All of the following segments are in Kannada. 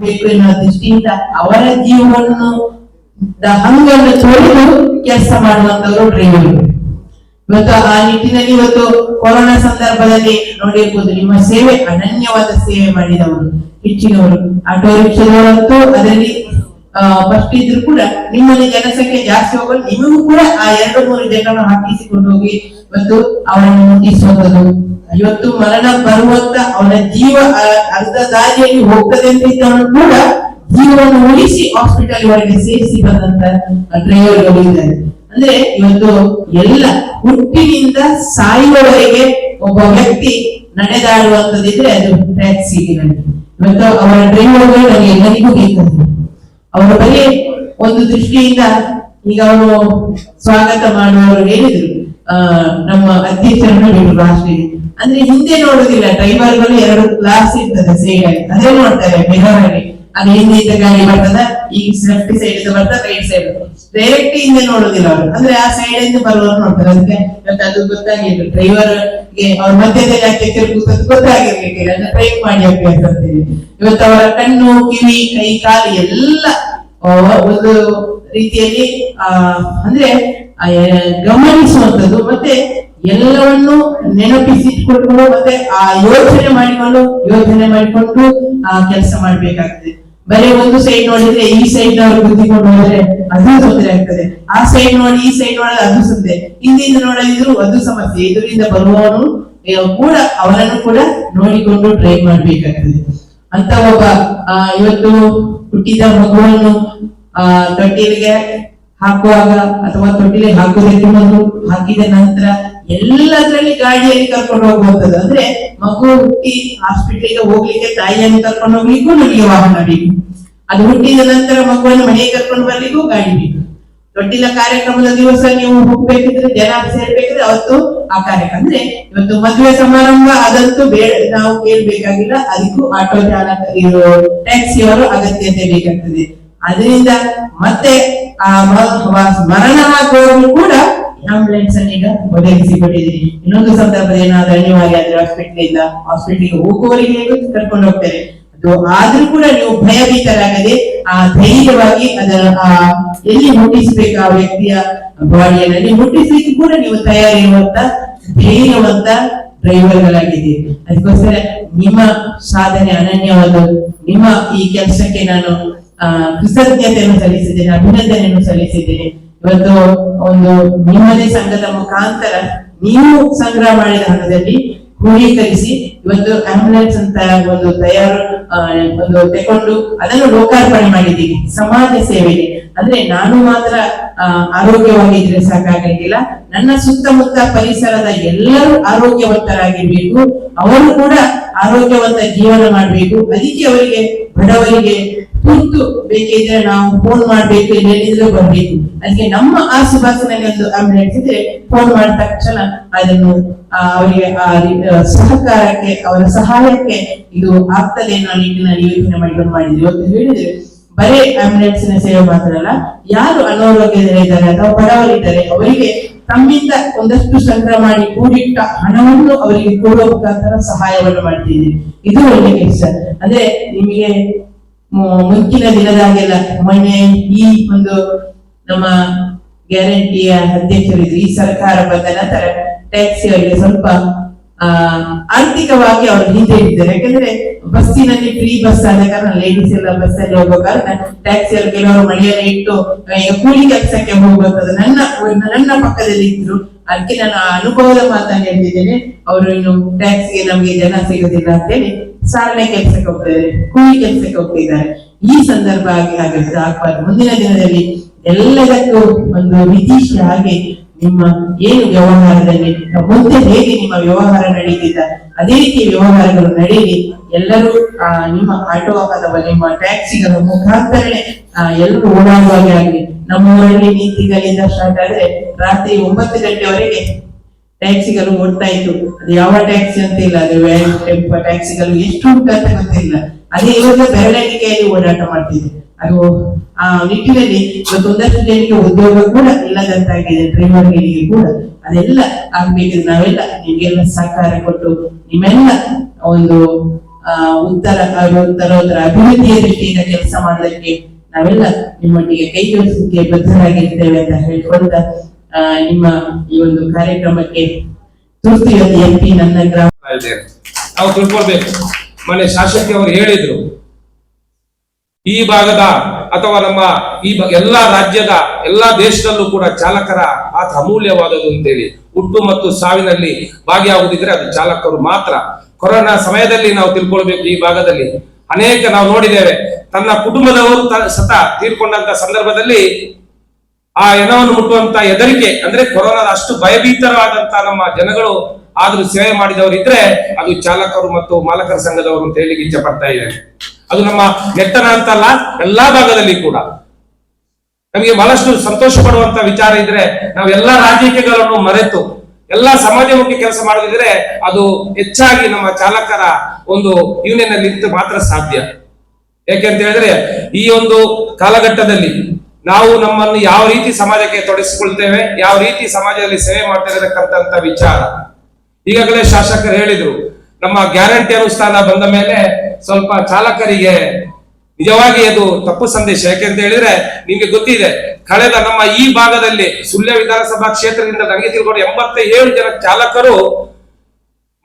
ಬೇಕು ಎನ್ನುವ ದೃಷ್ಟಿಯಿಂದ ಅವರ ಜೀವವನ್ನು ಹಂಗನ್ನು ತೊಳೆದು ಕೆಲಸ ಮಾಡುವಂತವರು ಡ್ರೈವರ್ ಇವತ್ತು ಆ ನಿಟ್ಟಿನಲ್ಲಿ ಇವತ್ತು ಕೊರೋನಾ ಸಂದರ್ಭದಲ್ಲಿ ನೋಡಿರ್ಬೋದು, ನಿಮ್ಮ ಸೇವೆ ಅನನ್ಯವಾದ ಸೇವೆ ಮಾಡಿದವರು. ಹೆಚ್ಚಿನವರು. ಆಟೋ ರಿಕ್ಷಾದವರಂತೂ ಅದರಲ್ಲಿ ಫಸ್ಟ್ ಇದ್ರು ಕೂಡ ನಿಮ್ಮಲ್ಲಿ ಜನಸಂಖ್ಯೆ ಜಾಸ್ತಿ ಹೋಗಲು ನಿಮಗೂ ಕೂಡ ಆ ಎರಡು ಮೂರು ಜನರನ್ನು ಹಾಕಿಸಿಕೊಂಡು ಹೋಗಿ ಮತ್ತು ಅವರನ್ನು ಮುಟ್ಟಿಸುವಂತದ್ದು ಇವತ್ತು ಮರಣ ಬರುವಂತ ಅವನ ಜೀವ ಅರ್ಧ ದಾರಿಯಲ್ಲಿ ಹೋಗ್ತದೆ ಅಂತ ಇದ್ದವನು ಕೂಡ ಜೀವವನ್ನು ಉಳಿಸಿ ಹಾಸ್ಪಿಟಲ್ ವರೆಗೆ ಸೇರಿಸಿ ಬಂದಂತ ಡ್ರೈವರ್ಗಳು ಇದ್ದಾರೆ. ಅಂದ್ರೆ ಇವತ್ತು ಎಲ್ಲ ಹುಟ್ಟಿನಿಂದ ಸಾಯುವವರೆಗೆ ಒಬ್ಬ ವ್ಯಕ್ತಿ ನಡೆದಾಡುವಂತದಿದ್ರೆ ಅದು ಟ್ಯಾಕ್ಸಿ ಇವತ್ತು ಅವರ ಡ್ರೈವರ್ಗಳು ನನಗೆ ಎಲ್ಲರಿಗೂ ಬೇಕಾದ್ರು ಅವರ ಬಗ್ಗೆ ಒಂದು ದೃಷ್ಟಿಯಿಂದ ಈಗ ಅವರು ಸ್ವಾಗತ ಮಾಡುವವರು ಹೇಳಿದ್ರು. ನಮ್ಮ ಅಧ್ಯಕ್ಷರನ್ನು ಹೇಳಿದ್ರು ರಾಷ್ಟ್ರೀಯ ಅಂದ್ರೆ ಹಿಂದೆ ನೋಡುದಿಲ್ಲ ಡ್ರೈವರ್ಗಳು ಎರಡು ಕ್ಲಾಸ್ ಇರ್ತದೆ ಸೈಡ್ ಅದೇ ನೋಡ್ತಾರೆ ಬೆಂಗಳೂರಲ್ಲಿ ಅದು ಹಿಂದೆ ಇದ್ದ ಗಾಡಿ ಬರ್ತದ, ಈ ಲೆಫ್ಟ್ ಸೈಡ್ ಬರ್ತದ ರೈಟ್ ಸೈಡ್ ಡೈರೆಕ್ಟ್ ಹಿಂದೆ ನೋಡುದಿಲ್ಲ ಅವರು. ಅಂದ್ರೆ ಆ ಸೈಡ್ ಇಂದ ಬರುವವರು ನೋಡ್ತಾರೆ. ಅದಕ್ಕೆ ಮತ್ತೆ ಅದು ಗೊತ್ತಾಗಿಲ್ಲ ಡ್ರೈವರ್ಗೆ ಅವ್ರ ಮಧ್ಯದಲ್ಲಿ ಯಾಕೆ ತಿರುಗುತ್ತದೆ ಗೊತ್ತಾಗಿರ್ಲಿಕ್ಕೆ ಅದನ್ನ ಟ್ರೈ ಮಾಡಿ ಅಭ್ಯಾಸ ಇವತ್ತು ಅವರ ಕಣ್ಣು, ಕಿವಿ, ಕೈ, ಕಾಲು ಎಲ್ಲ ಒಂದು ರೀತಿಯಲ್ಲಿ, ಆ, ಅಂದ್ರೆ ಗಮನಿಸುವಂತದ್ದು ಮತ್ತೆ ಎಲ್ಲವನ್ನು ನೆನಪಿಸಿಟ್ಕೊಂಡು ಮತ್ತೆ ಆ ಯೋಚನೆ ಮಾಡಿಕೊಂಡು ಯೋಚನೆ ಮಾಡಿಕೊಂಡು ಆ ಕೆಲಸ ಮಾಡ್ಬೇಕಾಗ್ತದೆ. ಬರೀ ಒಂದು ಸೈಡ್ ನೋಡಿದ್ರೆ ಈ ಸೈಡ್ ನವರು ಗುದ್ದಿಕೊಂಡು ಹೋದ್ರೆ ಅದು ತೊಂದರೆ ಆಗ್ತದೆ. ಆ ಸೈಡ್ ನೋಡಿ, ಈ ಸೈಡ್ ನೋಡಿದ್ರೆ ಅದು ಸಂದೆ ಹಿಂದಿಂದ ನೋಡದಿದ್ರು ಅದು ಸಮಸ್ಯೆ. ಇದರಿಂದ ಬರುವವನು ಕೂಡ ಅವರನ್ನು ಕೂಡ ನೋಡಿಕೊಂಡು ಟ್ರೈ ಮಾಡ್ಬೇಕಾಗ್ತದೆ. ಅಂತ ಒಬ್ಬ ಇವತ್ತು ಹುಟ್ಟಿದ ಮಗುವನ್ನು, ಆ ತೊಟ್ಟಿಲಿಗೆ ಹಾಕುವಾಗ ಅಥವಾ ತೊಟ್ಟಿಲೆ ಹಾಕಬೇಕು ಮೊದಲು ಹಾಕಿದ ನಂತರ ಎಲ್ಲದರಲ್ಲಿ ಗಾಡಿಯಲ್ಲಿ ಕರ್ಕೊಂಡು ಹೋಗುವಂಥದ್ದು. ಅಂದ್ರೆ ಮಗು ಹುಟ್ಟಿ ಹಾಸ್ಪಿಟ್ಲಿಗೆ ಹೋಗ್ಲಿಕ್ಕೆ ತಾಯಿಯನ್ನು ಕರ್ಕೊಂಡು ಹೋಗ್ಲಿಕ್ಕೂ ನಮಗೆ ವಾಹನ ಬೇಕು. ಅದು ಹುಟ್ಟಿದ ನಂತರ ಮಗುವನ್ನು ಮನೆಗೆ ಕರ್ಕೊಂಡು ಬರ್ಲಿಕ್ಕೂ ಗಾಡಿ ಬೇಕು. ತೊಟ್ಟಿಲ ಕಾರ್ಯಕ್ರಮದ ದಿವಸ ನೀವು ಹೋಗ್ಬೇಕಿದ್ರೆ, ಜನ ಸೇರ್ಬೇಕಿದ್ರೆ ಅವತ್ತು ಆ ಕಾರ್ಯಕ್ರಮ. ಅಂದ್ರೆ ಇವತ್ತು ಮದುವೆ ಸಮಾರಂಭ, ಅದಂತೂ ಬೇಡ, ನಾವು ಕೇಳ್ಬೇಕಾಗಿಲ್ಲ. ಅದಕ್ಕೂ ಆಟೋ ಚಾಲಕ ಇರೋ ಟ್ಯಾಕ್ಸಿ ಅವರು ಅಗತ್ಯತೆ ಬೇಕಾಗ್ತದೆ ಅದರಿಂದ ಮತ್ತೆ ಆ ಸ್ಮರಣ ಮರಣ ಆಗುವಾಗಲೂ ಕೂಡ ಆಂಬುಲೆನ್ಸ್ ಅನ್ನು ಈಗ ಒದಗಿಸಿಕೊಟ್ಟಿದ್ದೀರಿ. ಇನ್ನೊಂದು ಸಂದರ್ಭದಲ್ಲಿ ಏನಾದ್ರೂ ಅನಿವಾರ್ಯ ಆದ್ರೆ ಹಾಸ್ಪಿಟಲ್ ಇಂದ ಹಾಸ್ಪಿಟಲ್ಗೆ ಹೋಗುವವರಿಗೆ ಕರ್ಕೊಂಡು ಹೋಗ್ತಾರೆ ಅದು ಆದ್ರೂ ಕೂಡ ನೀವು ಭಯಭೀತರಾಗದೆ, ಆ ಧೈರ್ಯವಾಗಿ ಅದರ ಆ, ಎಲ್ಲಿ ಮುಟ್ಟಿಸ್ಬೇಕು ಆ ವ್ಯಕ್ತಿಯ ಬಾಡಿಯಲ್ಲಿ ಮುಟ್ಟಿಸ್ಲಿಕ್ಕೆ ಕೂಡ ನೀವು ತಯಾರಿರುವಂತ, ಧೈರ್ಯವಂತ ಡ್ರೈವರ್ಗಳಾಗಿದ್ದೀರಿ ಅದಕ್ಕೋಸ್ಕರ ನಿಮ್ಮ ಸಾಧನೆ ಅನನ್ಯವಾದ ನಿಮ್ಮ ಈ ಕೆಲಸಕ್ಕೆ ನಾನು ಕೃತಜ್ಞತೆಯನ್ನು ಸಲ್ಲಿಸಿದ್ದೇನೆ, ಅಭಿನಂದನೆಯನ್ನು ಸಲ್ಲಿಸಿದ್ದೇನೆ. ಇವತ್ತು ಒಂದು ನಿಮ್ಮದೇ ಸಂಘದ ಮುಖಾಂತರ ನೀವು ಸಂಗ್ರಹ ಮಾಡಿದ ಹಣದಲ್ಲಿ ಕ್ರೋಢೀಕರಿಸಿ ಇವತ್ತು ಆಂಬುಲೆನ್ಸ್ ಅಂತ ಒಂದು ತಯಾರು ಒಂದು ತಗೊಂಡು ಅದನ್ನು ಲೋಕಾರ್ಪಣೆ ಮಾಡಿದ್ದೀವಿ. ಸಮಾಜ ಸೇವೆಗೆ. ಅಂದ್ರೆ ನಾನು ಮಾತ್ರ ಆರೋಗ್ಯವಾಗಿದ್ರೆ ಸಾಕಾಗಲಿಲ್ಲ ನನ್ನ ಸುತ್ತಮುತ್ತ ಪರಿಸರದ ಎಲ್ಲರೂ ಆರೋಗ್ಯವಂತರಾಗಿರ್ಬೇಕು. ಅವರು ಕೂಡ ಆರೋಗ್ಯವಂತ ಜೀವನ ಮಾಡಬೇಕು. ಅದಕ್ಕೆ ಅವರಿಗೆ, ಬಡವರಿಗೆ ತುರ್ತು ಬೇಕಿದ್ರೆ ನಾವು ಫೋನ್ ಮಾಡ್ಬೇಕು ಎಲ್ಲೆಲ್ಲಿದ್ರೂ ಬರ್ಬೇಕು. ಅದಕ್ಕೆ ನಮ್ಮ ಆಸುಪಾಸಿನಲ್ಲಿ ಒಂದು ಆಂಬುಲೆನ್ಸ್ ಇದ್ರೆ ಫೋನ್ ಮಾಡಿದ ತಕ್ಷಣ ಅದನ್ನು ಅವರಿಗೆ, ಆ ಸಹಕಾರಕ್ಕೆ, ಅವರ ಸಹಾಯಕ್ಕೆ ಇದು ಆಗ್ತದೆ ಅನ್ನೋ ನಿಟ್ಟಿನಲ್ಲಿ ಯೋಚನೆ ಮಾಡಿಕೊಂಡು ಮಾಡಿದ್ವಿ ಅಂತ ಹೇಳಿದ್ರೆ. ಬರೀ ನ ಸೇವೆ ಮಾತ್ರ ಅಲ್ಲ ಯಾರು ಅನಾರೋಗ್ಯದಲ್ಲಿದ್ದಾರೆ ಅಥವಾ ಬಡವರಿದ್ದಾರೆ, ಅವರಿಗೆ ತಮ್ಮಿಂದ ಒಂದಷ್ಟು ಸಂಗ್ರಹ ಮಾಡಿ ಕೂಡಿಟ್ಟ ಹಣವನ್ನು ಅವರಿಗೆ ಕೊಡುವ ಮುಖಾಂತರ ಸಹಾಯವನ್ನು ಮಾಡ್ತಿದ್ದೀವಿ ಇದು ಒಳ್ಳೆ ಕೆಲಸ. ಅಂದ್ರೆ ನಿಮಗೆ ಮು- ಮುಂಚಿನ ದಿನದಾಗೆಲ್ಲ ಮೊನ್ನೆ ಈ ಒಂದು ನಮ್ಮ ಗ್ಯಾರಂಟಿಯ ಅಧ್ಯಕ್ಷರಿದ್ರು ಈ ಸರ್ಕಾರ ಬಂದ ನಂತರ ಟ್ಯಾಕ್ಸಿ ಅವರಿಗೆ ಸ್ವಲ್ಪ, ಆ, ಆರ್ಥಿಕವಾಗಿ ಅವರು ಹಿಂದೆ ಇದ್ದಾರೆ. ಯಾಕಂದ್ರೆ ಬಸ್ಸಿನಲ್ಲಿ ಫ್ರೀ ಬಸ್ ಆದ ಕಾರಣ ಲೇಡೀಸ್ ಎಲ್ಲ ಬಸ್ ಅಲ್ಲಿ ಹೋಗೋ ಕಾರಣ ಟ್ಯಾಕ್ಸಿ ಅಲ್ಲಿ ಕೆಲವರು ಮಳೆಯಲ್ಲಿ ಇಟ್ಟು ಕೂಲಿ ಕೆಲಸಕ್ಕೆ ಹೋಗುವಂತದ್ದು ನನ್ನ ನನ್ನ ಪಕ್ಕದಲ್ಲಿ ಇದ್ರು. ಅದಕ್ಕೆ ನಾನು ಅನುಭವದ ಮಾತನ್ನು ಹೇಳ್ತಿದ್ದೇನೆ. ಅವರು ಇನ್ನು ಟ್ಯಾಕ್ಸಿಗೆ ನಮಗೆ ಜನ ಸಿಗೋದಿಲ್ಲ ಅಂತೇಳಿ ಸಾಲನೆ ಕೆಲಸಕ್ಕೆ ಹೋಗ್ತಿದ್ದಾರೆ ಕೂಲಿ ಕೆಲಸಕ್ಕೆ ಹೋಗ್ತಿದ್ದಾರೆ. ಈ ಸಂದರ್ಭ ಆಗಿ ಹಾಗಾದ್ರೆ ಆಗ್ಬಾರ್ದು ಮುಂದಿನ ದಿನದಲ್ಲಿ ಎಲ್ಲದಕ್ಕೂ ಒಂದು ನಿತೀಶ್ ಹಾಗೆ ನಿಮ್ಮ ಏನು ವ್ಯವಹಾರದಲ್ಲಿ ಮುಂದೆ ಹೇಗೆ ನಿಮ್ಮ ವ್ಯವಹಾರ ನಡೀತಿದ್ದ ಅದೇ ರೀತಿ ವ್ಯವಹಾರಗಳು ನಡೆಯಲಿ ಎಲ್ಲರೂ ನಿಮ್ಮ ಆಟೋ ಅಥವಾ ನಿಮ್ಮ ಟ್ಯಾಕ್ಸಿಗಳ ಮುಖಾಂತರನೇ ಎಲ್ಲರೂ ಓಡಾಡುವಾಗೆ ಆಗಲಿ. ನಮ್ಮ ಊರಲ್ಲಿ ನೀತಿಗಳಿಂದ ಸ್ಟಾರ್ಟ್ ಆದ್ರೆ ರಾತ್ರಿ ಒಂಬತ್ತು ಗಂಟೆವರೆಗೆ ಟ್ಯಾಕ್ಸಿಗಳು ಓಡ್ತಾ ಇತ್ತು. ಅದು ಯಾವ ಟ್ಯಾಕ್ಸಿ ಅಂತ ಇಲ್ಲ ಅದು ಟೆಂಪೋ ಟ್ಯಾಕ್ಸಿಗಳು ಎಷ್ಟು ಉಂಟು ಅಂತ ಗೊತ್ತಿಲ್ಲ. ಅದೇ ಇವಾಗ ಬೆರಳೆಣಿಕೆಯಲ್ಲಿ ಓಡಾಟ ಮಾಡ್ತಿದೆ. ಅದು ಆ ನಿಟ್ಟಿನಲ್ಲಿ ಒಂದಷ್ಟು ಜನಕ್ಕೆ ಉದ್ಯೋಗ ಕೂಡ ಇಲ್ಲದಂತಾಗಿದೆ ಡ್ರೈವರ್ಗಳಿಗೆ ಕೂಡ. ಅದೆಲ್ಲ ಆಗ್ಬೇಕಿದ್ರೆ ನಾವೆಲ್ಲ ನಿಮಗೆಲ್ಲ ಸಹಕಾರ ಕೊಟ್ಟು ನಿಮ್ಮೆಲ್ಲ ಒಂದು ಆ, ಉತ್ತರ ಉತ್ತರೋತ್ತರ ಅಭಿವೃದ್ಧಿಯ ದೃಷ್ಟಿಯಿಂದ ಕೆಲಸ ಮಾಡೋದಕ್ಕೆ ನಾವೆಲ್ಲ ನಿಮ್ಮೊಟ್ಟಿಗೆ ಕೈ ಜೋಡಿಸಲಿಕ್ಕೆ ಬದ್ಧರಾಗಿರ್ತೇವೆ ಅಂತ ಹೇಳ್ಕೊಂಡ ನಿಮ್ಮ ಈ ಒಂದು ಕಾರ್ಯಕ್ರಮಕ್ಕೆ ತುರ್ತು ಎಂಪಿ ನನ್ನ ಗ್ರಾಮ ನಾವು ತಿಳ್ಕೊಳ್ಬೇಕು ಮನೆ ಶಾಸಕಿ ಅವರು ಹೇಳಿದ್ರು, ಈ ಭಾಗದ ಅಥವಾ ನಮ್ಮ ಈ ಎಲ್ಲಾ ರಾಜ್ಯದ ಎಲ್ಲಾ ದೇಶದಲ್ಲೂ ಕೂಡ ಚಾಲಕರ ಪಾತ್ರ ಅಮೂಲ್ಯವಾದದ್ದು ಅಂತೇಳಿ, ಹುಟ್ಟು ಮತ್ತು ಸಾವಿನಲ್ಲಿ ಭಾಗಿಯಾಗುದಿದ್ರೆ ಅದು ಚಾಲಕರು ಮಾತ್ರ. ಕೊರೋನಾ ಸಮಯದಲ್ಲಿ ನಾವು ತಿಳ್ಕೊಳ್ಬೇಕು ಈ ಭಾಗದಲ್ಲಿ. ಅನೇಕ ನಾವು ನೋಡಿದ್ದೇವೆ. ತನ್ನ ಕುಟುಂಬದವರು ಸತ ತೀರ್ಕೊಂಡಂತ ಸಂದರ್ಭದಲ್ಲಿ ಆ ಹೆಣವನ್ನು ಮುಟ್ಟುವಂತ ಹೆದರಿಕೆ ಅಂದ್ರೆ ಕೊರೋನಾದ ಅಷ್ಟು ಭಯಭೀತರಾದಂತ ನಮ್ಮ ಜನಗಳು ಆದ್ರೂ ಸೇವೆ ಮಾಡಿದವರು ಇದ್ರೆ ಅದು ಚಾಲಕರು ಮತ್ತು ಮಾಲಕರ ಸಂಘದವರು ಅಂತ ಹೇಳಿ ಇಚ್ಛೆ ಪಡ್ತಾ ಇದೆ. ಅದು ನಮ್ಮ ನೆಟ್ಟನ ಅಂತಲ್ಲ ಎಲ್ಲಾ ಭಾಗದಲ್ಲಿ ಕೂಡ. ನಮಗೆ ಬಹಳಷ್ಟು ಸಂತೋಷ ಪಡುವಂತ ವಿಚಾರ ಇದ್ರೆ ನಾವು ಎಲ್ಲಾ ರಾಜಕೀಯಗಳನ್ನು ಮರೆತು, ಎಲ್ಲಾ ಸಮಾಜಮುಖಿ ಕೆಲಸ ಮಾಡದಿದ್ರೆ ಅದು ಹೆಚ್ಚಾಗಿ ನಮ್ಮ ಚಾಲಕರ ಒಂದು ಯೂನಿಯನ್ ಅಲ್ಲಿ ಮಾತ್ರ ಸಾಧ್ಯ. ಯಾಕೆಂತ ಹೇಳಿದ್ರೆ ಈ ಒಂದು ಕಾಲಘಟ್ಟದಲ್ಲಿ ನಾವು ನಮ್ಮನ್ನು ಯಾವ ರೀತಿ ಸಮಾಜಕ್ಕೆ ತೊಡಗಿಸಿಕೊಳ್ತೇವೆ, ಯಾವ ರೀತಿ ಸಮಾಜದಲ್ಲಿ ಸೇವೆ ಮಾಡ್ತಾ ವಿಚಾರ. ಈಗಾಗಲೇ ಶಾಸಕರು ಹೇಳಿದ್ರು, ನಮ್ಮ ಗ್ಯಾರಂಟಿ ಅನುಷ್ಠಾನ ಬಂದ ಮೇಲೆ ಸ್ವಲ್ಪ ಚಾಲಕರಿಗೆ ನಿಜವಾಗಿ ಅದು ತಪ್ಪು ಸಂದೇಶ. ಯಾಕೆಂತ ಹೇಳಿದ್ರೆ, ನಿಮ್ಗೆ ಗೊತ್ತಿದೆ, ಕಳೆದ ನಮ್ಮ ಈ ಭಾಗದಲ್ಲಿ ಸುಳ್ಯ ವಿಧಾನಸಭಾ ಕ್ಷೇತ್ರದಿಂದ ನನಗೆ ತಿಳ್ಕೊಂಡು ಎಂಬತ್ತ ಏಳು ಜನ ಚಾಲಕರು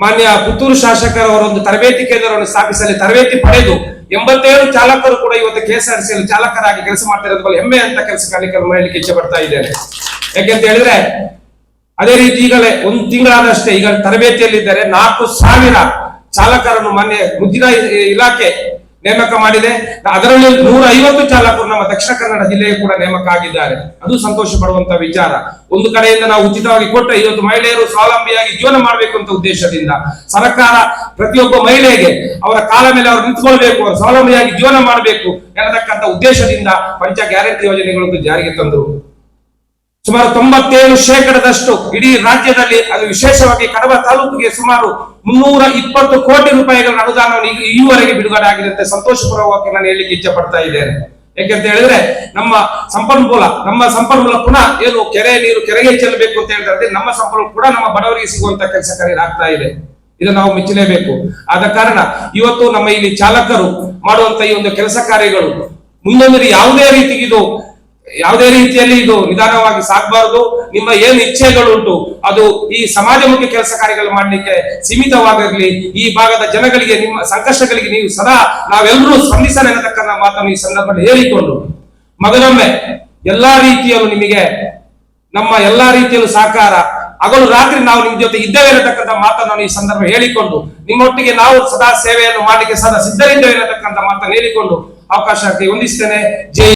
ಮಾನ್ಯ ಪುತ್ತೂರು ಶಾಸಕರ ಒಂದು ತರಬೇತಿ ಕೇಂದ್ರವನ್ನು ಸ್ಥಾಪಿಸಲಿ, ತರಬೇತಿ ಪಡೆದು ಎಂಬತ್ತೇಳು ಚಾಲಕರು ಕೂಡ ಇವತ್ತು ಕೆಎಸ್ಆರ್ಸಿಯಲ್ಲಿ ಚಾಲಕರಾಗಿ ಕೆಲಸ ಮಾಡ್ತಾ ಬಗ್ಗೆ ಹೆಮ್ಮೆ ಅಂತ ಕೆಲಸ ಕಾರ್ಯಕ್ರಮ ಮಾಡಲಿಕ್ಕೆ ಇಚ್ಛೆ ಪಡ್ತಾ ಇದ್ದೇನೆ. ಯಾಕೆಂತ ಹೇಳಿದ್ರೆ, ಅದೇ ರೀತಿ ಈಗಲೇ ಒಂದು ತಿಂಗಳಾದಷ್ಟೇ ಈಗ ತರಬೇತಿಯಲ್ಲಿದ್ದಾರೆ ನಾಲ್ಕು ಸಾವಿರ ಚಾಲಕರನ್ನು ಮೊನ್ನೆ ಮುದ್ದಿನ ಇಲಾಖೆ ನೇಮಕ ಮಾಡಿದೆ. ಅದರಲ್ಲಿ ನೂರ ಐವತ್ತು ಚಾಲಕರು ನಮ್ಮ ದಕ್ಷಿಣ ಕನ್ನಡ ಜಿಲ್ಲೆಯ ಕೂಡ ನೇಮಕ ಆಗಿದ್ದಾರೆ. ಅದು ಸಂತೋಷ ಪಡುವಂತಹ ವಿಚಾರ. ಒಂದು ಕಡೆಯಿಂದ ನಾವು ಉಚಿತವಾಗಿ ಕೊಟ್ಟ ಇವತ್ತು ಮಹಿಳೆಯರು ಸ್ವಾವಲಂಬಿಯಾಗಿ ಜೀವನ ಮಾಡಬೇಕು ಅಂತ ಉದ್ದೇಶದಿಂದ ಸರ್ಕಾರ ಪ್ರತಿಯೊಬ್ಬ ಮಹಿಳೆಗೆ ಅವರ ಕಾಲ ಮೇಲೆ ಅವರು ನಿಂತ್ಕೊಳ್ಬೇಕು ಸ್ವಾವಲಂಬಿಯಾಗಿ ಜೀವನ ಮಾಡಬೇಕು ಎನ್ನತಕ್ಕಂಥ ಉದ್ದೇಶದಿಂದ ಪಂಚ ಗ್ಯಾರಂಟಿ ಯೋಜನೆಗಳನ್ನು ಜಾರಿಗೆ ತಂದರು. ಸುಮಾರು ತೊಂಬತ್ತೇಳು ಶೇಕಡದಷ್ಟು ಇಡೀ ರಾಜ್ಯದಲ್ಲಿ ಅದು ವಿಶೇಷವಾಗಿ ಕಡಬ ತಾಲೂಕಿಗೆ ಸುಮಾರು ಮುನ್ನೂರ ಇಪ್ಪತ್ತು ಕೋಟಿ ರೂಪಾಯಿಗಳ ಅನುದಾನವನ್ನು ಈವರೆಗೆ ಬಿಡುಗಡೆ ಆಗಿರುತ್ತೆ. ಸಂತೋಷಪೂರ್ವಕವಾಗಿ ನಾನು ಹೇಳಲಿಕ್ಕೆ ಇಚ್ಛೆ ಪಡ್ತಾ ಇದ್ದೇನೆ. ಯಾಕೆಂತ ಹೇಳಿದ್ರೆ ನಮ್ಮ ಸಂಪನ್ಮೂಲ ನಮ್ಮ ಸಂಪನ್ಮೂಲ ಪುನಃ ಏನು ಕೆರೆ ನೀರು ಕೆರೆಗೆ ಚೆಲ್ಲಬೇಕು ಅಂತ ಹೇಳಿದ್ರೆ ನಮ್ಮ ಸಂಪನ್ಮೂಲ ಕೂಡ ನಮ್ಮ ಬಡವರಿಗೆ ಸಿಗುವಂತ ಕೆಲಸ ಕಾರ್ಯ ಇದೆ. ಇದನ್ನು ನಾವು ಮೆಚ್ಚಲೇಬೇಕು. ಆದ ಕಾರಣ ಇವತ್ತು ನಮ್ಮ ಇಲ್ಲಿ ಚಾಲಕರು ಮಾಡುವಂತ ಈ ಒಂದು ಕೆಲಸ ಕಾರ್ಯಗಳು ಮುಂದೊಂದು ಯಾವುದೇ ರೀತಿಗಿದು ಯಾವುದೇ ರೀತಿಯಲ್ಲಿ ಇದು ನಿಧಾನವಾಗಿ ಸಾಗಬಾರದು. ನಿಮ್ಮ ಏನು ಇಚ್ಛೆಗಳುಂಟು, ಅದು ಈ ಸಮಾಜಮುಖಿ ಕೆಲಸ ಕಾರ್ಯಗಳು ಮಾಡಲಿಕ್ಕೆ ಸೀಮಿತವಾಗಿರಲಿ. ಈ ಭಾಗದ ಜನಗಳಿಗೆ ನಿಮ್ಮ, ಸಂಕಷ್ಟಗಳಿಗೆ ನೀವು ಸದಾ ನಾವೆಲ್ಲರೂ ಸ್ಪಂದಿಸಲು ಎನ್ನತಕ್ಕಂಥ ಮಾತನ್ನು ಈ ಸಂದರ್ಭದಲ್ಲಿ ಹೇಳಿಕೊಂಡು, ಮಗನೊಮ್ಮೆ, ಎಲ್ಲಾ ರೀತಿಯಲ್ಲೂ ನಿಮಗೆ ನಮ್ಮ ಎಲ್ಲಾ ರೀತಿಯಲ್ಲೂ ಸಹಕಾರ, ಹಗಲು ರಾತ್ರಿ ನಾವು ನಿಮ್ಮ ಜೊತೆ ಇದ್ದೇವೆ ಅನ್ನತಕ್ಕಂಥ ಮಾತನ್ನು ನಾನು ಈ ಸಂದರ್ಭ ಹೇಳಿಕೊಂಡು, ನಿಮ್ಮೊಟ್ಟಿಗೆ ನಾವು ಸದಾ ಸೇವೆಯನ್ನು ಮಾಡಲಿಕ್ಕೆ ಸದಾ ಸಿದ್ಧರಿದ್ದೇವೆ ಅನ್ನತಕ್ಕಂಥ ಮಾತನ್ನು ಹೇಳಿಕೊಂಡು ಅವಕಾಶ ಹೊಂದಿಸ್ತೇನೆ ಜೈ